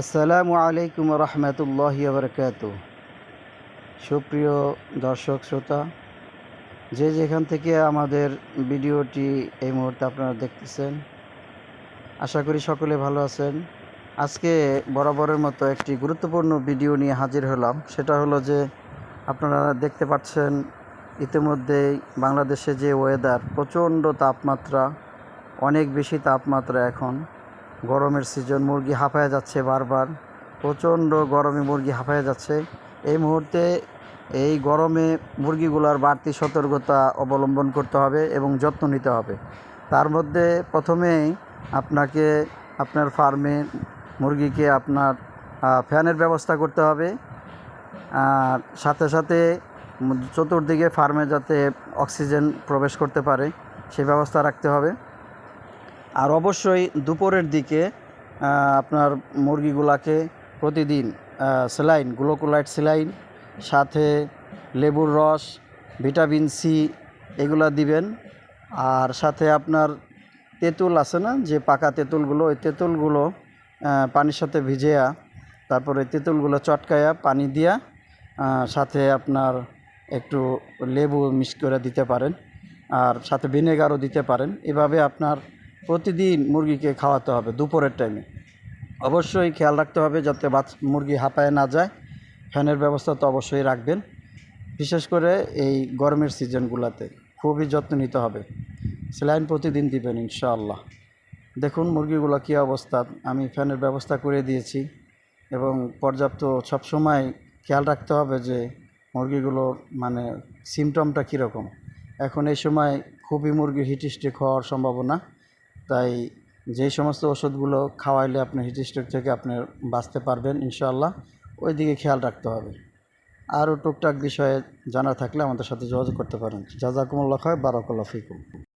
আসসালামু আলাইকুম রহমতুল্লাহ বরকাত সুপ্রিয় দর্শক শ্রোতা, যে যেখান থেকে আমাদের ভিডিওটি এই মুহূর্তে আপনারা দেখতেছেন, আশা করি সকলে ভালো আছেন। আজকে বরাবরের মতো একটি গুরুত্বপূর্ণ ভিডিও নিয়ে হাজির হলাম। সেটা হলো যে, আপনারা দেখতে পাচ্ছেন ইতিমধ্যেই বাংলাদেশে যে ওয়েদার প্রচণ্ড তাপমাত্রা, অনেক বেশি তাপমাত্রা এখন। গরমের সিজন মুরগি হাঁপায় যাচ্ছে বারবার। প্রচণ্ড গরমে মুরগি হাঁপায় যাচ্ছে। এই মুহূর্তে এই গরমে মুরগিগুলোর বাড়তি সতর্কতা অবলম্বন করতে হবে এবং যত্ন নিতে হবে। তার মধ্যে প্রথমেই আপনাকে আপনার ফার্মে মুরগিকে আপনার ফ্যানের ব্যবস্থা করতে হবে। আর সাথে সাথে চতুর্দিকে ফার্মে যাতে অক্সিজেন প্রবেশ করতে পারে সেই ব্যবস্থা রাখতে হবে। আর অবশ্যই দুপুরের দিকে আপনার মুরগিগুলাকে প্রতিদিন স্যালাইন গ্লুকোলাইট স্যালাইন সাথে লেবুর রস, ভিটামিন সি এগুলা দিবেন। আর সাথে আপনার তেঁতুল আছে না, যে পাকা তেঁতুলগুলো, ওই তেঁতুলগুলো পানির সাথে ভিজেয়া, তারপরে তেঁতুলগুলো চটকায়া পানি দিয়া সাথে আপনার একটু লেবু মিক্স করে দিতে পারেন। আর সাথে ভিনেগারও দিতে পারেন। এভাবে আপনার প্রতিদিন মুরগিকে খাওয়াতে হবে দুপুরের টাইমে অবশ্যই খেয়াল রাখতে হবে যাতে বাচ মুরগি হাঁপায় না যায়। ফ্যানের ব্যবস্থা তো অবশ্যই রাখবেন। বিশেষ করে এই গরমের সিজনগুলোতে খুবই যত্ন নিতে হবে। স্যালাইন প্রতিদিন দিবেন, ইনশাআল্লাহ। দেখুন মুরগিগুলো কী অবস্থা। আমি ফ্যানের ব্যবস্থা করে দিয়েছি এবং পর্যাপ্ত সবসময় খেয়াল রাখতে হবে যে মুরগিগুলোর মানে সিমটমটা কীরকম। এখন এই সময় খুবই মুরগি হিটস্ট্রিক হওয়ার সম্ভাবনা। তাই যেই সমস্ত ওষুধগুলো খাওয়াইলে আপনি হিট স্ট্রোক থেকে আপনি বাঁচতে পারবেন, ইনশাআল্লাহ ওই দিকে খেয়াল রাখতে হবে। আরও টুকটাক বিষয়ে জানা থাকলে আমাদের সাথে যোগাযোগ করতে পারেন। জাজাকুমুল্লা খায়, বারাকুল্লাহ ফিকুম।